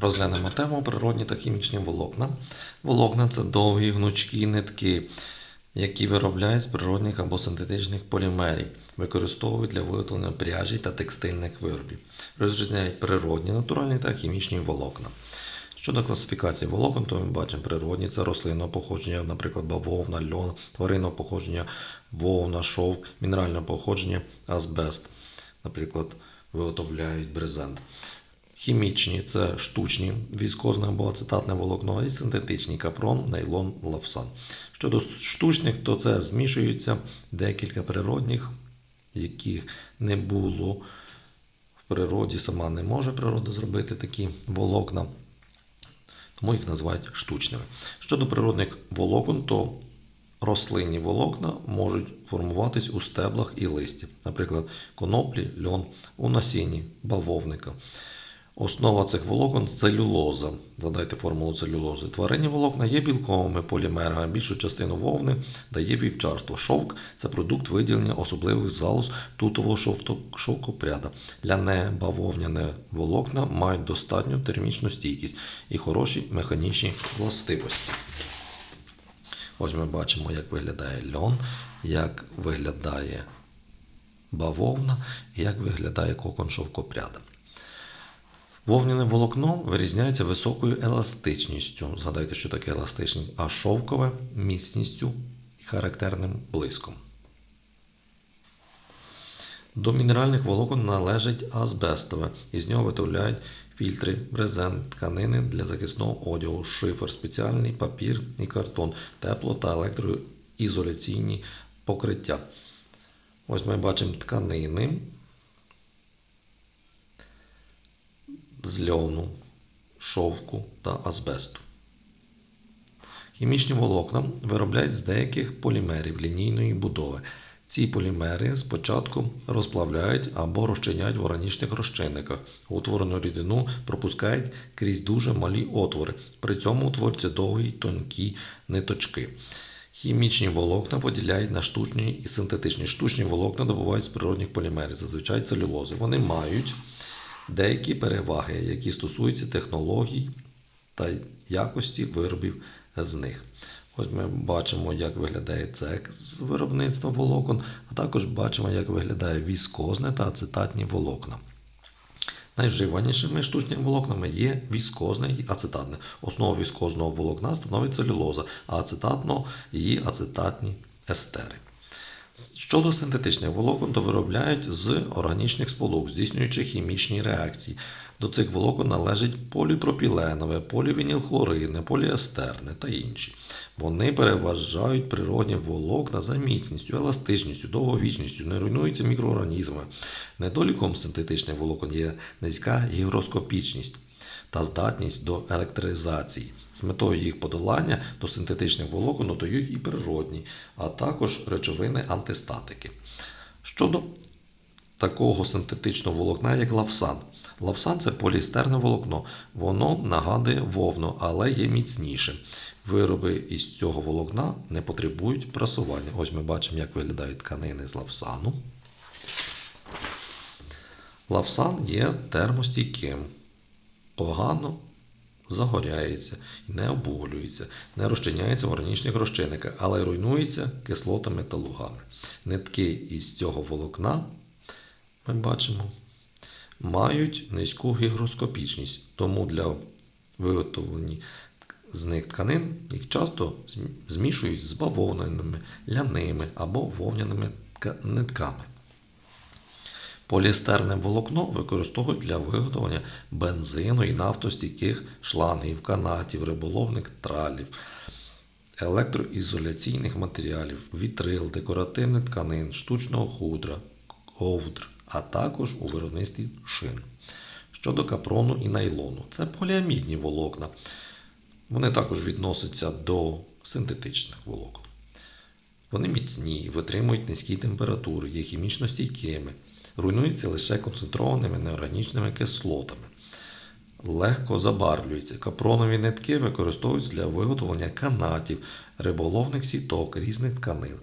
Розглянемо тему природні та хімічні волокна. Волокна це довгі гнучкі нитки, які виробляють з природних або синтетичних полімерів, використовують для виготовлення пряжі та текстильних виробів. Розрізняють природні, натуральні та хімічні волокна. Щодо класифікації волокон, то ми бачимо природні це рослинного походження, наприклад, бавовна, льон, тваринного походження, вовна, шовк, мінерального походження, азбест, наприклад, виготовляють брезент. Хімічні це штучні, віскозне або ацетатне волокно і синтетичні капрон, нейлон, лавсан. Щодо штучних, то це змішуються декілька природних, яких не було в природі, сама не може природа зробити такі волокна, тому їх називають штучними. Щодо природних волокон, то рослинні волокна можуть формуватись у стеблах і листі, наприклад, коноплі, льон, у насінні, бавовника. Основа цих волокон целюлоза. Задайте формулу целюлози. Тваринні волокна є білковими полімерами. Більшу частину вовни дає вівчарство. Шовк це продукт виділення особливих залоз тутового шовкопряда. Ляне бавовняне волокна мають достатню термічну стійкість і хороші механічні властивості. Ось ми бачимо, як виглядає льон, як виглядає бавовна і як виглядає кокон шовкопряда. Вовняне волокно вирізняється високою еластичністю. Згадайте, що таке еластичність, а шовкове міцністю і характерним блиском. До мінеральних волокон належить азбестове, із нього виготовляють фільтри, брезент, тканини для захисного одягу, шифер, спеціальний папір і картон, тепло та електроізоляційні покриття. Ось ми бачимо тканини. З льону, шовку та азбесту. Хімічні волокна виробляють з деяких полімерів лінійної будови. Ці полімери спочатку розплавляють або розчиняють в органічних розчинниках. Утворену рідину пропускають крізь дуже малі отвори. При цьому утворюються довгі й тонкі ниточки. Хімічні волокна поділяють на штучні і синтетичні. Штучні волокна добувають з природних полімерів, зазвичай целюлози. Вони мають деякі переваги, які стосуються технологій та якості виробів з них. Ось ми бачимо, як виглядає цех з виробництва волокон, а також бачимо, як виглядає віскозне та ацетатні волокна. Найвживанішими штучними волокнами є віскозне і ацетатне. Основу віскозного волокна становить целюлоза, а ацетатного її ацетатні естери. Щодо синтетичних волокон, то виробляють з органічних сполук, здійснюючи хімічні реакції. До цих волокон належить поліпропіленове, полівінілхлорине, поліестерне та інші. Вони переважають природні волокна за міцністю, еластичністю, довговічністю, не руйнуються мікроорганізмами. Недоліком синтетичних волокон є низька гігроскопічність та здатність до електризації. З метою їх подолання до синтетичних волокон додають і природні, а також речовини антистатики. Щодо такого синтетичного волокна, як лавсан. Лавсан це поліестерне волокно. Воно нагадує вовну, але є міцніше. Вироби із цього волокна не потребують прасування. Ось ми бачимо, як виглядають тканини з лавсану. Лавсан є термостійким погано загоряється, не обуглюється, не розчиняється в органічних розчинниках, але руйнується кислотами та лугами. Нитки із цього волокна, ми бачимо, мають низьку гігроскопічність, тому для виготовлення з них тканин їх часто змішують з бавовняними, ляними або вовняними нитками. Поліестерне волокно використовують для виготовлення бензину і нафтостійких шлангів, канатів, риболовних тралів, електроізоляційних матеріалів, вітрил, декоративних тканин, штучного худра, ковдр, а також у виробництві шин. Щодо капрону і найлону, це поліамідні волокна. Вони також відносяться до синтетичних волокон. Вони міцні, витримують низькі температури, є хімічно стійкими руйнується лише концентрованими неорганічними кислотами. Легко забарвлюється. Капронові нитки використовуються для виготовлення канатів, риболовних сіток, різних тканин.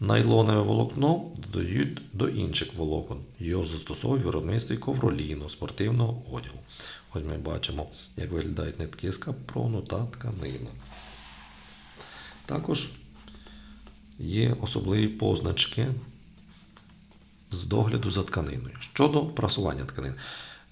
Найлонове волокно додають до інших волокон. Його застосовують в виробництві ковроліну, спортивного одягу. Ось ми бачимо, як виглядають нитки з капрону та тканини. Також є особливі позначки з догляду за тканиною. Щодо прасування тканин.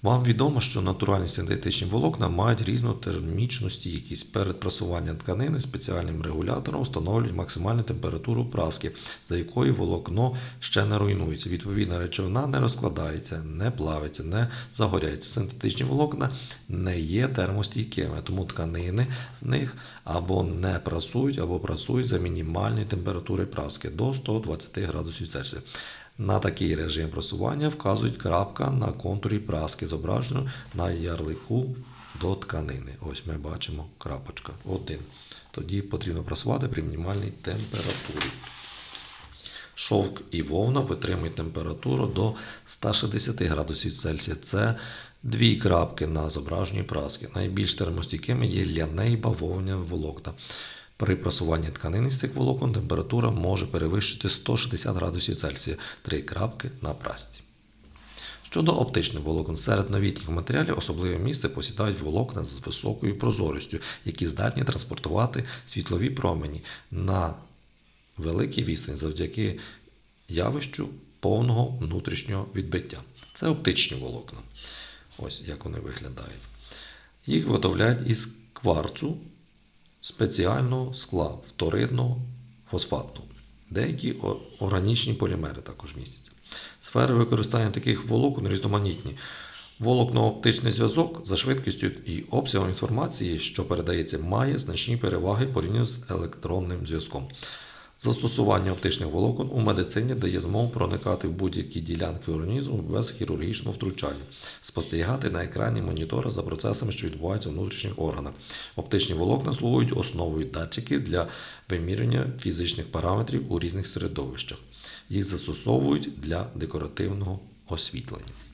Вам відомо, що натуральні синтетичні волокна мають різну термічну стійкість. Перед прасуванням тканини спеціальним регулятором встановлюють максимальну температуру праски, за якою волокно ще не руйнується. Відповідна речовина не розкладається, не плавиться, не загоряється. Синтетичні волокна не є термостійкими, тому тканини з них або не прасують, або прасують за мінімальної температури праски до 120 градусів Цельсія. На такий режим просування вказують крапка на контурі праски, зображено на ярлику до тканини. Ось ми бачимо крапочка 1. Тоді потрібно прасувати при мінімальній температурі. Шовк і вовна витримують температуру до 160 градусів Цельсія. Це дві крапки на зображенні праски. Найбільш термостійкими є ляне і бавовняне волокна. При прасуванні тканини з цих волокон температура може перевищити 160 градусів Цельсія. Три крапки на прасці. Щодо оптичних волокон, серед новітніх матеріалів особливе місце посідають волокна з високою прозорістю, які здатні транспортувати світлові промені на великій відстані завдяки явищу повного внутрішнього відбиття. Це оптичні волокна. Ось як вони виглядають. Їх виготовляють із кварцу спеціального скла вторинного фосфату. Деякі органічні полімери також містяться. Сфери використання таких волокон різноманітні. Волокно-оптичний зв'язок за швидкістю і обсягом інформації, що передається, має значні переваги порівняно з електронним зв'язком. Застосування оптичних волокон у медицині дає змогу проникати в будь-які ділянки організму без хірургічного втручання, спостерігати на екрані монітора за процесами, що відбуваються в внутрішніх органах. Оптичні волокна слугують основою датчиків для вимірювання фізичних параметрів у різних середовищах. Їх застосовують для декоративного освітлення.